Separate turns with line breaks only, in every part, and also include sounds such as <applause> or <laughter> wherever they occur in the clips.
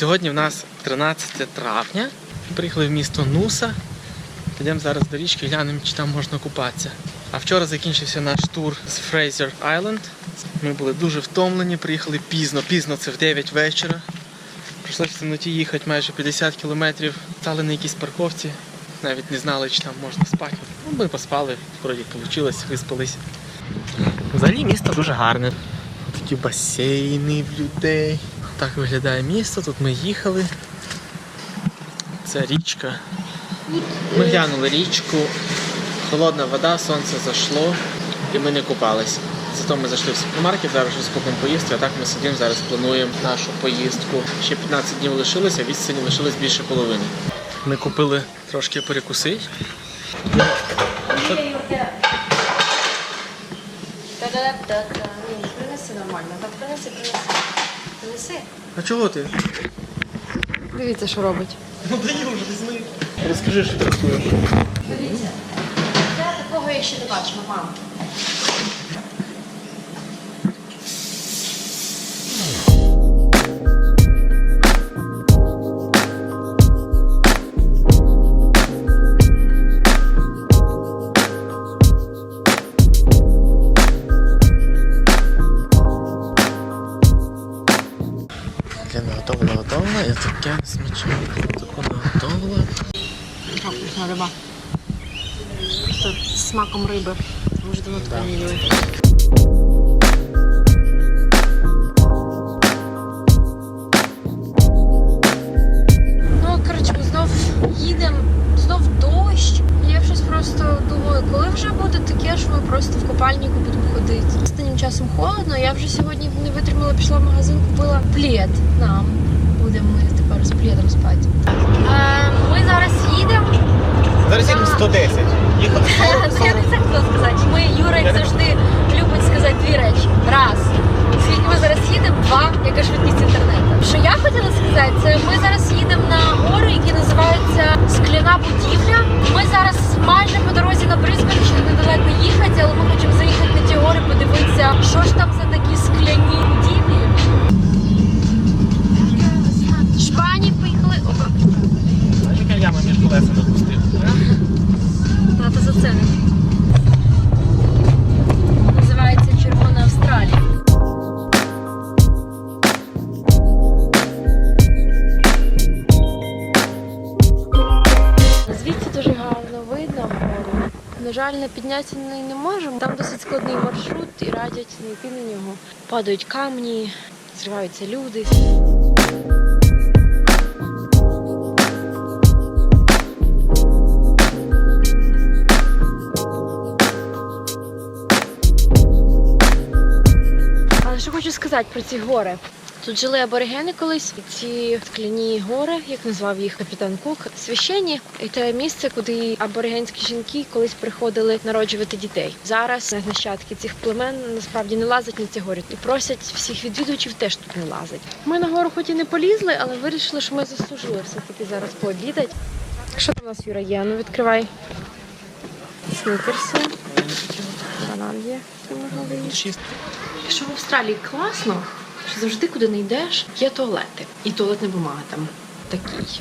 Сьогодні в нас 13 травня. Приїхали в місто Нуса. Підемо зараз до річки, глянемо, чи там можна купатися. А вчора закінчився наш тур з Фрейзер Айленд. Ми були дуже втомлені, приїхали пізно, пізно це в 9 вечора. Прийшлося в темноті їхати майже 50 кілометрів. Стали на якійсь парковці, навіть не знали, чи там можна спати. Ну, ми поспали, вроді вийшло, виспались. Взагалі місто дуже гарне. Такі басейни в людей. Так виглядає місто. Тут ми їхали. Це річка. Ми глянули річку, холодна вода, сонце зайшло і ми не купались. Зато ми зайшли в супермаркет, зараз щось купимо поїсти, а так ми сидимо, зараз плануємо нашу поїздку. Ще 15 днів лишилося, відстані лишилось більше половини. Ми купили трошки перекусити.
Принеси нормально. Так, принеси, принеси. Принеси.
А чого ти?
Дивіться, що робить.
Ну даю вже візьми. Розкажи, що ти готуєш.
Дивіться. Я такого я ще не бачила, мам.
Смачне. Таку наготовила.
Так, вкусна риба. Просто смаком риби. Дуже давно таке не їли. Ну, коротше, знов їдемо, знов дощ. Я щось просто думаю, коли вже буде таке, що ми просто в купальнику будемо ходити. Останнім часом холодно. Я вже сьогодні не витримала, пішла в магазин, купила плед нам. Будемо ми тепер з пледом спати. Е, ми зараз їдемо.
Зараз їдемо 110. Їхали
Ну, Я не це хотіла сказати. Ми Юра завжди любить сказати дві речі. Раз. Скільки ми зараз їдемо, два, яка швидкість інтернету. Що я хотіла сказати, це ми зараз їдемо на гори, які називаються Скляна будівля. Ми зараз майже по дорозі на Брисбен, ще недалеко їхати, але ми хочемо заїхати на ті гори, подивитися, що ж там за такі скляні будівлі.
Колесами допустив.
Тата за це. Називається Червона Австралія. Звідси дуже гарно видно. На жаль, на підняття не можемо. Там досить складний маршрут і радять не йти на нього. Падають камні, зриваються люди. Що хочу сказати про ці гори. Тут жили аборигени колись. І Ці скляні гори, як назвав їх капітан Кук, священні. І те місце, куди аборигенські жінки колись приходили народжувати дітей. Зараз нащадки цих племен насправді не лазять на ці гори і просять всіх відвідувачів теж тут не лазить. Ми на гору хоч і не полізли, але вирішили, що ми заслужили все-таки зараз пообідати. Що там у нас Юра є? Ну відкривай. Снікерси. Банан є. Що в Австралії класно, що завжди, куди не йдеш, є туалети. І туалетна бумага там такий.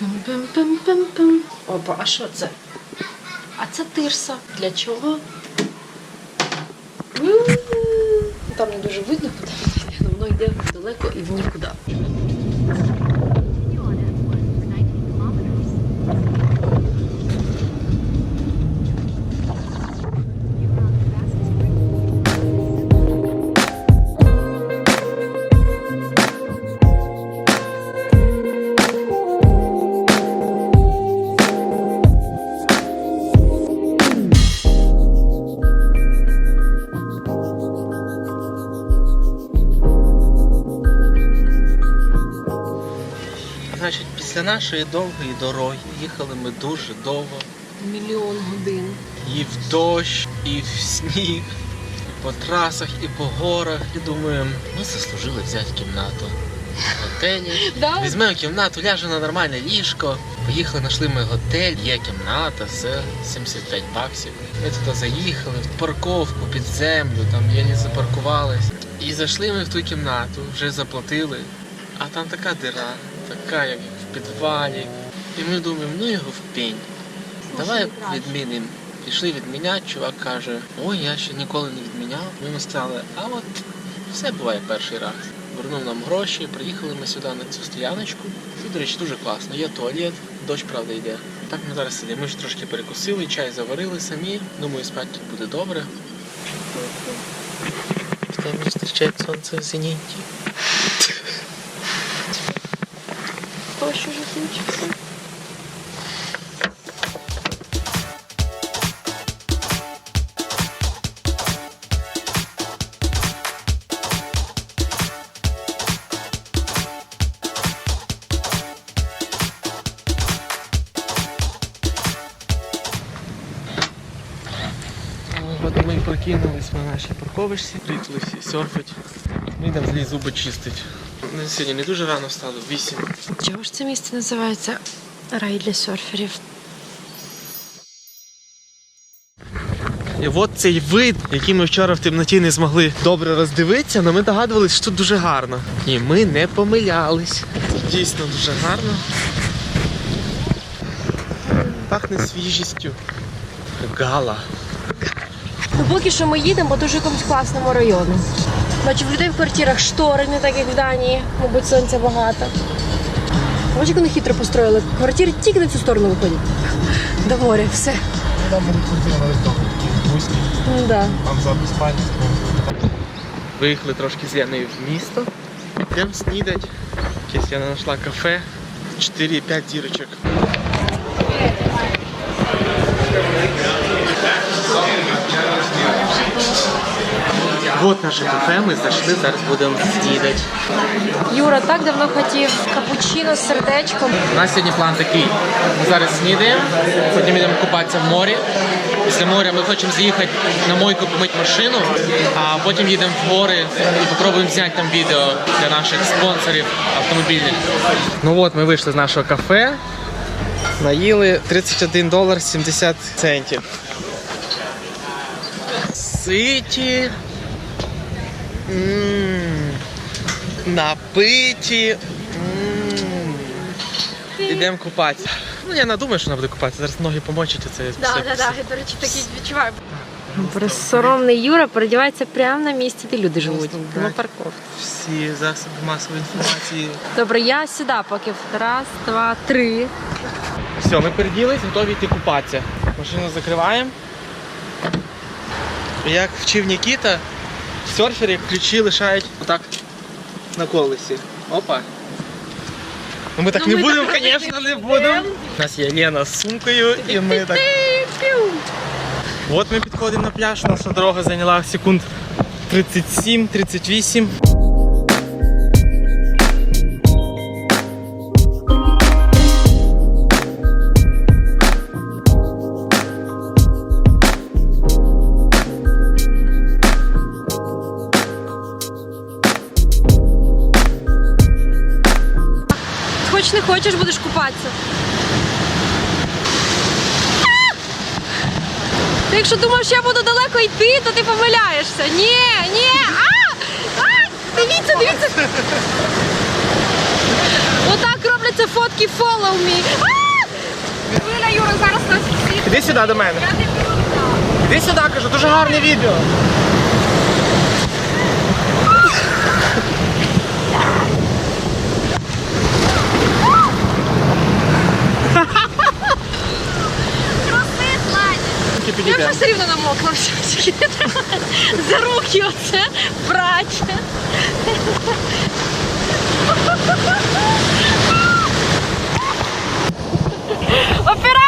Пим-пим-пим-пим-пим. Опа, а що це? А це тирса. Для чого? Там не дуже видно, куди. <laughs> Воно йде далеко і в нікуди.
Після нашої довгої дороги їхали ми дуже довго.
Мільйон годин.
І в дощ, і в сніг, і по трасах, і по горах. І думаємо, ми заслужили взяти кімнату в готелі. <laughs> Візьмемо кімнату, ляжемо на нормальне ліжко. Поїхали, знайшли ми готель, є кімната, все, 75 баксів. Ми туди заїхали, в парковку під землю, там єлі запаркувались. І зайшли ми в ту кімнату, вже заплатили. А там така дира, така, як підвалі. І ми думаємо, ну його в пень. Давай відмінимо. Пішли відміняти, чувак каже, ой, я ще ніколи не відміняв. Ми сказали, а от все буває перший раз. Вернув нам гроші, приїхали ми сюди на цю стояночку. І, до речі, дуже класно. Є туалет, дощ, правда, йде. Так ми зараз сидимо. Ми ж трошки перекусили, чай заварили самі. Думаю, спати тут буде добре. В темі зустрічає сонце в зеніті.
Дощ уже закінчився.
От ми прокинулись на нашій парковочці, приїхали всі серфить. Ми йдемо злі зуби чистить. Ну, Сьогодні не дуже рано встали, в 8.
Чого ж це місце називається рай для серферів?
І от цей вид, який ми вчора в темноті не змогли добре роздивитися, але ми догадувалися, що тут дуже гарно. І ми не помилялись. Тут дійсно дуже гарно. Пахне свіжістю. Гала.
Ну, поки що ми їдемо по дуже якомусь класному району. Бачу, в людей в квартирах штори, не так як в Данії, мабуть, сонця багато. Бачиш, як вони хитро построїли. Квартири тільки на цю сторону виходять. До моря, все.
Там будуть квартири навіть дома, такі вузькі,
Ну, да.
там за спальні.
Виїхали трошки з Яною в місто. Йдемо снідать. Якесь Яна знайшла кафе. 4-5 дірочок. Вот наше кафе, ми зайшли, зараз будемо снідати.
Юра так давно хотів капучино з сердечком.
У нас сьогодні план такий. Ми зараз снідаємо, потім йдемо купатися в морі. Після моря ми хочемо з'їхати на мойку помити машину, а потім їдемо в гори і спробуємо зняти там відео для наших спонсорів автомобільних. Ну от ми вийшли з нашого кафе. Наїли 31 долар 70 центів. Ситі. М, Напиті. М. Ідемо купатися. Ну я не думаю, що вона буде купатися. Зараз ноги помочить це.
Да, да, да. Я, до речі, такі відчуваю. Безсоромний Юра передівається прямо на місці, де люди живуть. На парковці.
Всі засоби масової інформації.
Добре, я сюди поки. Раз, два, три.
Все, ми переділись, готові йти купатися. Машину закриваємо. Як вчив Нікіта, серфери ключі лишають отак на колесі. Опа. Ну ми так
Ну,
не будемо, звісно, не будемо. <laughs> У нас є Лена з сумкою і ми так. От ми підходимо на пляж, наша дорога зайняла секунд 37-38.
Хоч не хочеш, будеш купатися. Ти якщо думаєш, що я буду далеко йти, то ти помиляєшся. Ні, ні. А! А! Дивіться, дивіться. Отак робляться фотки follow me. А! Юра, зараз нас всіх.
Іди сюди до мене.
Я не.
Іди сюди, кажу, дуже гарне відео.
Я все рівно намокла. все, За руки оце брать. Оператора